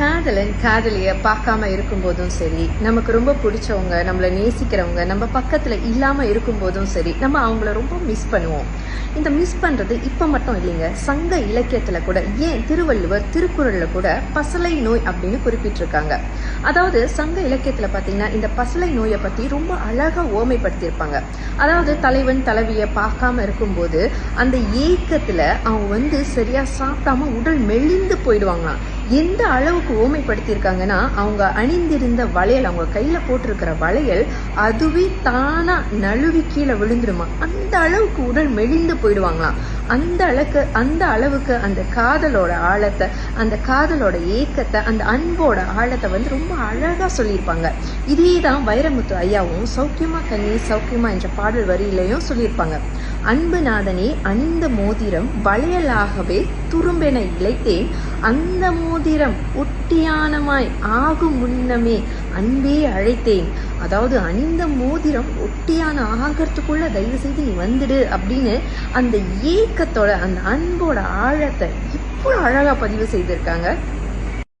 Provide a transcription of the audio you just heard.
காதலன் காதலிய பார்க்காம இருக்கும்போதும் சரி நமக்கு ரொம்ப பிடிச்சவங்க நம்மளை நேசிக்கிறவங்க நம்ம பக்கத்தில் இல்லாமல் இருக்கும்போதும் சரி நம்ம அவங்கள ரொம்ப மிஸ் பண்ணுவோம். இந்த மிஸ் பண்ணுறது இப்போ மட்டும் இல்லைங்க சங்க இலக்கியத்தில் கூட ஏன் திருவள்ளுவர் திருக்குறளில் கூட பசலை நோய் அப்படின்னு குறிப்பிட்டிருக்காங்க. அதாவது சங்க இலக்கியத்தில் பார்த்தீங்கன்னா இந்த பசலை நோயை பற்றி ரொம்ப அழகாக ஓமைப்படுத்தியிருப்பாங்க. அதாவது தலைவன் தலைவியை பார்க்காம இருக்கும்போது அந்த ஏக்கத்தில் அவங்க வந்து சரியாக சாப்பிடாம உடல் மெலிந்து போயிடுவாங்களாம். எந்த அளவுக்கு ஓமைப்படுத்தியிருக்காங்கன்னா அவங்க அணிந்திருந்த வளையல் அவங்க கையில் போட்டிருக்கிற வளையல் அதுவே தானாக நழுவி கீழே விழுந்துருமா? அந்த அளவுக்கு உடல் மெலிந்து போயிடுவாங்களாம். அந்த அளவுக்கு அந்த அளவுக்கு அந்த காதலோட ஆழத்தை அந்த காதலோட ஏக்கத்தை அந்த அன்போட ஆழத்தை வந்து ரொம்ப அழகாக சொல்லியிருப்பாங்க. இதே தான் வைரமுத்து ஐயாவும் சௌக்கியமா கண்ணி சௌக்கியமா என்ற பாடல் வரியிலையும் சொல்லியிருப்பாங்க. அன்பு நாதனே மோதிரம் வளையலாகவே துரும்பென இழைத்தேன். அந்த மோதிரம் ஒட்டியானமாய் ஆகும் முன்னமே அன்பே அழைத்தேன். அதாவது அணிந்த மோதிரம் ஒட்டியான ஆகிறதுக்குள்ள தயவு செய்து நீ வந்துடு அப்படின்னு அந்த ஏக்கத்தோட அந்த அன்போட ஆழத்தை இவ்வளோ அழகாக பதிவு செய்திருக்காங்க.